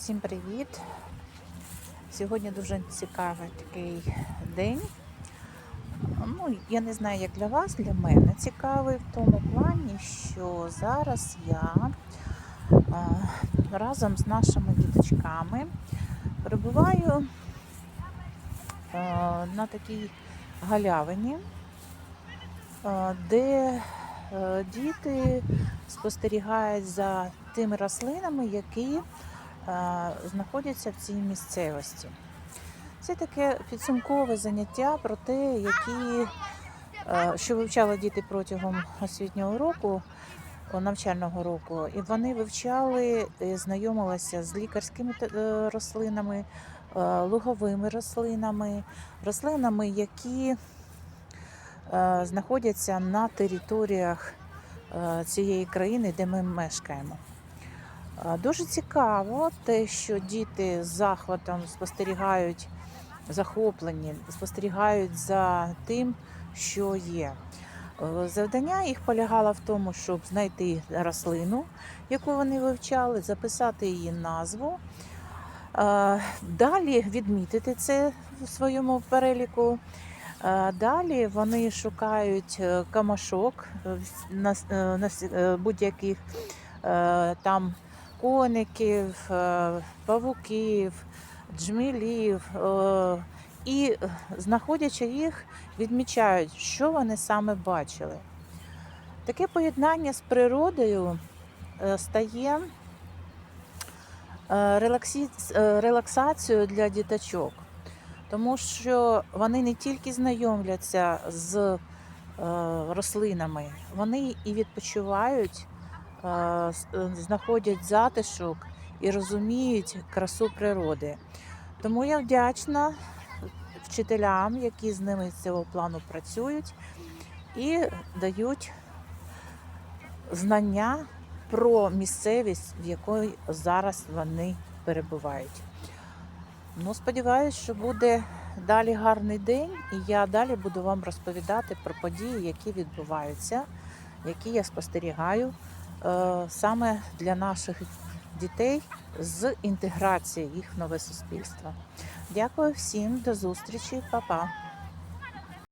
Всім привіт! Сьогодні дуже цікавий такий день. Ну, я не знаю, як для вас, для мене цікавий в тому плані, що зараз я разом з нашими діточками перебуваю на такій галявині, де е, діти спостерігають за тими рослинами, які знаходяться в цій місцевості. Це таке підсумкове заняття про те, які, е, що вивчали діти протягом освітнього року, навчального року, і вони вивчали, е, знайомилися з лікарськими е, рослинами, е, луговими рослинами, рослинами, які е, знаходяться на територіях е, цієї країни, де ми мешкаємо. Дуже цікаво те, що діти з захватом спостерігають, захоплені, спостерігають за тим, що є. Е, Завдання їх полягало в тому, щоб знайти рослину, яку вони вивчали, записати її назву, е, далі відмітити це в своєму переліку. Е, Далі вони шукають камашок будь-яких там коників, е, павуків, джмелів. е, І е, знаходячи їх, відмічають, що вони саме бачили. Таке поєднання з природою стає релаксацією для діточок тому що вони не тільки знайомляться з рослинами, вони і відпочивають, знаходять затишок і розуміють красу природи. Тому я вдячна вчителям, які з ними з цього плану працюють і дають знання про місцевість, в якій зараз вони перебувають. Ну, сподіваюсь, що буде далі гарний день, і я далі буду вам розповідати про події, які відбуваються, які я спостерігаю е, саме для наших дітей з інтеграції їх в нове суспільство. Дякую всім, до зустрічі, па-па.